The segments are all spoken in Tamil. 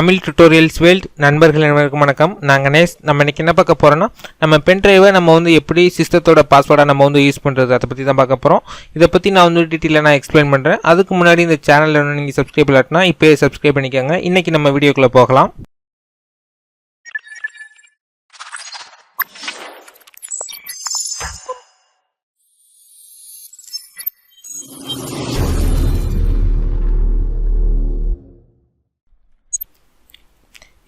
தமிழ் டுட்டோரியல்ஸ் வேல்ட் நண்பர்கள் அனைவருக்கும் வணக்கம். நாங்கள் நேஸ் நம்ம இன்றைக்கி என்ன பார்க்க போகிறோன்னா நம்ம பென் ட்ரைவை நம்ம வந்து எப்படி சிஸ்டத்தோட பாஸ்வேர்டாக நம்ம வந்து யூஸ் பண்ணுறது அதை பற்றி தான் பார்க்க போகிறோம் இதை பற்றி நான் வந்து டீட்டெயிலாக நான் எக்ஸ்பிளைன் பண்ணுறேன் அதுக்கு முன்னாடி இந்த சேனலில் நீங்கள் சப்ஸ்கிரைப் இல்லாட்டினா இப்போயே சப்ஸ்கிரைப் பண்ணிக்கோங்க. இன்றைக்கி நம்ம வீடியோக்குள்ளே போகலாம்.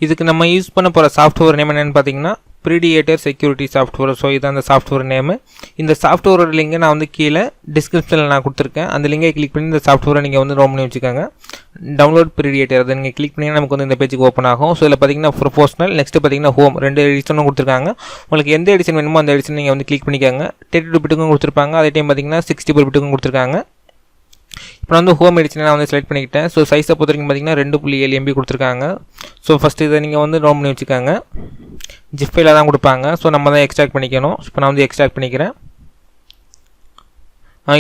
இதுக்கு நம்ம யூஸ் பண்ண போகிற சாஃப்ட்வேர் நேம் என்னென்னு பார்த்தீங்கன்னா ப்ரீடியேட்டர் செக்யூரிட்டி சாஃப்ட்வேர் ஸோ இதுதான் அந்த சாஃப்ட்வேர் நேமு இந்த சாஃப்ட்வேரோட லிங்கை நான் வந்து கீழே டிஸ்கிரிப்ஷனில் நான் கொடுத்துருக்கேன். அந்த லிங்கை கிளிக் பண்ணி இந்த சாஃப்ட்வேரை நீங்கள் வந்து ரோம் பண்ணி வச்சுக்கோங்க. டவுன்லோட் ப்ரீடியேட்டர் அதை நீங்கள் கிளிக் பண்ணிங்கன்னா நமக்கு வந்து இந்த பேஜுக்கு ஓப்பன் ஆகும். ஸோ இதில் பார்த்தீங்கன்னா ப்ரொஃபோஷனல் நெக்ஸ்ட் பார்த்தீங்கன்னா ஹோம் ரெண்டு எடிஷனும் கொடுத்துருக்காங்க. உங்களுக்கு எந்த எடிஷன் வேணுமோ அந்த எடிஷன் நீங்கள் வந்து கிளிக் பண்ணிக்கோங்க. தேர்ட்டி டூ பிட்டுக்கும் கொடுத்துருப்பாங்க. அதே டைம் பார்த்தீங்கன்னா சிக்ஸ்டி ஃபோர் பிட்டுக்கும் கொடுத்துருக்காங்க. இப்போ வந்து ஹோம் எடிஷன் நான் வந்து செலக்ட் பண்ணிக்கிட்டேன். ஸோ சைஸை பொறுத்த வரைக்கும் பார்த்தீங்கன்னா ரெண்டு புள்ளி ஏழு எம்பி கொடுத்துருக்காங்க. ஸோ ஃபஸ்ட்டு இதை நீங்கள் வந்து நோம் பண்ணி வச்சுக்காங்க. ஜிஃபைல தான் கொடுப்பாங்க. ஸோ நம்ம தான் எக்ஸ்ட்ராக்ட் பண்ணிக்கணும். இப்போ நான் வந்து எக்ஸ்ட்ராக்ட் பண்ணிக்கிறேன்.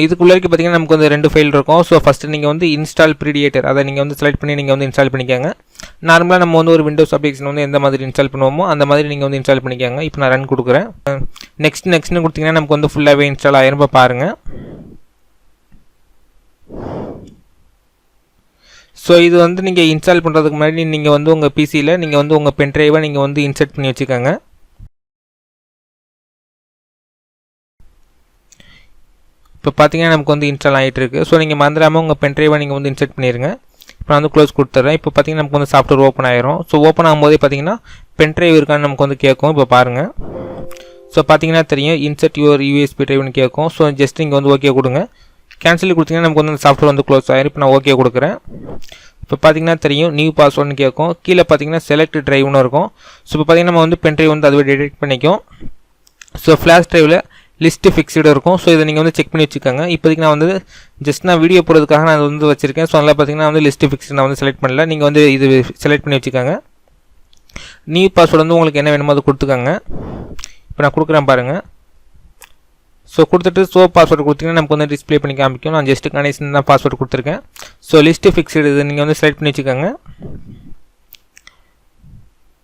இதுக்குள்ளே பார்த்தீங்கன்னா நமக்கு வந்து ரெண்டு ஃபைல் இருக்கும். ஸோ ஃபஸ்ட்டு நீங்கள் வந்து இன்ஸ்டால் ப்ரீடியேட்டர் அதை நீங்கள் வந்து செலக்ட் பண்ணி நீங்கள் வந்து இன்ஸ்டால் பண்ணிக்கோங்க. நார்மலாக நம்ம வந்து ஒரு விண்டோஸ் அப்ளிகேஷன் வந்து எந்த மாதிரி இன்ஸ்டால் பண்ணுவோமோ அந்த மாதிரி நீங்கள் வந்து இன்ஸ்டால் பண்ணிக்கோங்க. இப்போ நான் ரன் கொடுக்குறேன். நெக்ஸ்ட் நெக்ஸ்ட்னு கொடுத்தீங்கன்னா நமக்கு வந்து ஃபுல்லாகவே இன்ஸ்டால் ஆயிரம் பாருங்கள் ஸோ இது வந்து நீங்கள் இன்ஸ்டால் பண்ணுறதுக்கு முன்னாடி நீங்கள் வந்து உங்கள் பிசியில் நீங்கள் வந்து உங்கள் பென்ட்ரைவை நீங்கள் வந்து இன்சர்ட் பண்ணி வச்சுக்கோங்க. இப்போ பார்த்தீங்கன்னா நமக்கு வந்து இன்ஸ்டால் ஆகிட்டு இருக்கு ஸோ நீங்கள் மறந்துடாமல் உங்கள் பென்ட்ரைவை நீங்கள் வந்து இன்சர்ட் பண்ணிடுங்க இப்போ நான் வந்து க்ளோஸ் கொடுத்துட்றேன். இப்போ பார்த்தீங்கன்னா நமக்கு வந்து சாஃப்ட்வேர் ஓப்பன் ஆயிரும். ஸோ ஓப்பன் ஆகும்போதே பார்த்தீங்கன்னா பென்ட்ரைவ் இருக்கான்னு நமக்கு வந்து கேட்கும். இப்போ பாருங்கள் ஸோ பார்த்தீங்கன்னா தெரியும். இன்சர்ட் யுவர் யூஎஸ்பி ட்ரைவ்னு கேட்கும். ஸோ ஜஸ்ட் நீங்கள் வந்து ஓகே கொடுங்க. கேன்சல் கொடுத்தீங்கன்னா நமக்கு வந்து அந்த சாஃப்ட்வேர் வந்து க்ளோஸ் ஆகிடும் இப்போ நான் ஓகே கொடுக்குறேன். இப்போ பார்த்தீங்கன்னா தெரியும் நியூ பாஸ்வேர்டுன்னு கேட்கும் கீழே பார்த்தீங்கன்னா செலக்ட் ட்ரைவ்னு இருக்கும். ஸோ இப்போ பார்த்தீங்கன்னா நம்ம வந்து பென் ட்ரைவ் வந்து அதுவே டிடெக்ட் பண்ணிக்கும். ஸோ ஃப்ளாஷ் ட்ரைவில் லிஸ்ட்டு ஃபிக்ஸ்டு இருக்கும். ஸோ இதை நீங்கள் வந்து செக் பண்ணி வச்சுக்கோங்க. இப்போதைக்கு நான் வந்து ஜஸ்ட் நான் வீடியோ போடுறதுக்காக நான் வந்து வச்சிருக்கேன். ஸோ அதனால் பார்த்தீங்கன்னா வந்து லிஸ்ட்டு ஃபிக்ஸ்டு நான் வந்து செலக்ட் பண்ணல. நீங்கள் வந்து இது செலக்ட் பண்ணி வச்சுக்கோங்க. நியூ பாஸ்வேர்டு வந்து உங்களுக்கு என்ன வேணுமோ அதை கொடுத்துக்கோங்க. இப்போ நான் கொடுக்குறேன் பாருங்கள் ஸோ கொடுத்துட்டு ஸோ பாஸ்வேர்டு கொடுத்தீங்கன்னா நமக்கு வந்து டிஸ்பிளே பண்ணி காமிக்கும். நான் ஜஸ்ட் கனெக்ஷன் தான் பாஸ்வேர்டு கொடுத்துருக்கேன். ஸோ லிஸ்ட்டு ஃபிக்ஸ்டு இது. நீங்கள் வந்து செலக்ட் பண்ணி வச்சுக்கோங்க.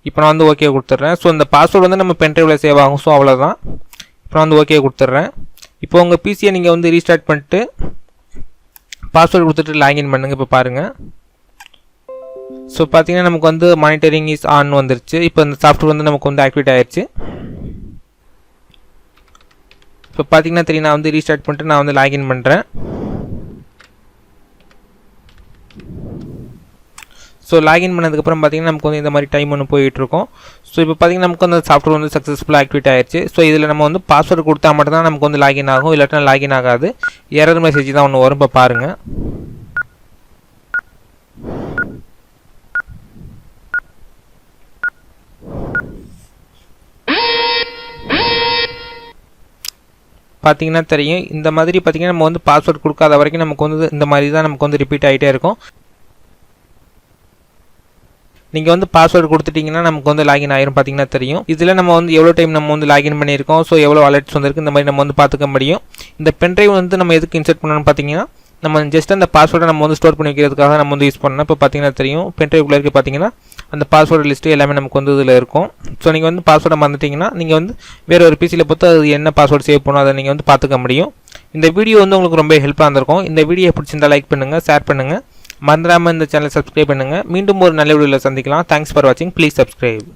இப்போ நான் வந்து ஓகே கொடுத்துட்றேன். ஸோ இந்த பாஸ்வேர்டு வந்து நம்ம பென்ட்ரைவில் சேவ் ஆகும். ஸோ அவ்வளோதான் இப்போ நான் வந்து ஓகே கொடுத்துட்றேன். இப்போ உங்கள் பிசியை நீங்கள் வந்து ரீஸ்டார்ட் பண்ணிட்டு பாஸ்வேர்டு கொடுத்துட்டு லாகின் பண்ணுங்கள் இப்போ பாருங்கள் ஸோ பார்த்தீங்கன்னா நமக்கு வந்து மானிட்டரிங் இஸ் ஆன் வந்துருச்சு. இப்போ இந்த சாஃப்ட்வேர் வந்து நமக்கு வந்து ஆக்டிவேட் ஆயிடுச்சு இப்போ பார்த்தீங்கன்னா தெரியும் நான் வந்து ரீஸ்டார்ட் பண்ணிட்டு நான் வந்து லாகின் பண்ணுறேன் ஸோ லாகின் பண்ணதுக்கப்புறம் பார்த்தீங்கன்னா நமக்கு வந்து இந்த மாதிரி டைம் ஒன்று போயிட்டுருக்கோம் ஸோ இப்போ பார்த்தீங்கன்னா நமக்கு அந்த சாஃப்ட்வேர் வந்து சக்ஸஸ்ஃபுல்லாக ஆக்டிவேட் ஆயிடுச்சு ஸோ இதில் நம்ம வந்து பாஸ்வேர்டு கொடுத்தா மட்டும் தான் நமக்கு வந்து லாகின் ஆகும். இல்லாட்டினா லாகின் ஆகாது. எரர் மெசேஜ் தான் ஒன்று வரும். இப்போ பாருங்கள் பார்த்தீங்கன்னா தெரியும். இந்த மாதிரி பார்த்தீங்கன்னா நம்ம வந்து பாஸ்வேர்ட் கொடுக்காத வரைக்கும் நமக்கு வந்து இந்த மாதிரி தான் நமக்கு வந்து ரிப்பீட் ஆகிட்டே இருக்கும். நீங்கள் வந்து பாஸ்வேர்டு கொடுத்துட்டிங்கன்னா நமக்கு வந்து லாகின் ஆயிரும் பார்த்தீங்கன்னா தெரியும். இதில் நம்ம வந்து எவ்வளோ டைம் நம்ம வந்து லாகின் பண்ணியிருக்கோம்? ஸோ எவ்வளோ அலர்ட்ஸ் வந்திருக்கு? இந்த மாதிரி நம்ம வந்து பார்த்துக்க முடியும். இந்த பென்ட்ரைவ் வந்து நம்ம எதுக்கு இன்சர்ட் பண்ணணும்னு பார்த்தீங்கன்னா நம்ம ஜஸ்ட் அந்த பாஸ்வேர்டை நம்ம வந்து ஸ்டோர் பண்ணி வைக்கிறதுக்காக நம்ம வந்து யூஸ் பண்ணோம் இப்போ பார்த்தீங்கன்னா தெரியும். பென்ட்ரைவ்குள்ளே இருக்க பார்த்தீங்கன்னா அந்த பாஸ்வேர்டு லிஸ்ட்டு எல்லாமே நமக்கு வந்து இதில் இருக்கும். ஸோ நீங்கள் வந்து பாஸ்வேர்டை மறந்துட்டிங்கன்னா நீங்கள் வந்து வேறு ஒரு பிசியில் பொறுத்து அது என்ன பாஸ்வேர்டு சேவ் பண்ணணும் அதை நீங்கள் வந்து பார்த்துக்க முடியும். இந்த வீடியோ வந்து உங்களுக்கு ரொம்ப ஹெல்ப்பாக இருந்திருக்கும். இந்த வீடியோ பிடிச்சிருந்தா லைக் பண்ணுங்கள் ஷேர் பண்ணுங்கள் மறந்துடாமல் இந்த சேனலை சப்ஸ்கிரைப் பண்ணுங்கள் மீண்டும் ஒரு நல்ல வீடியோவில் சந்திக்கலாம். தேங்க்ஸ் ஃபார் வாட்சிங் ப்ளீஸ் சப்ஸ்கிரைப்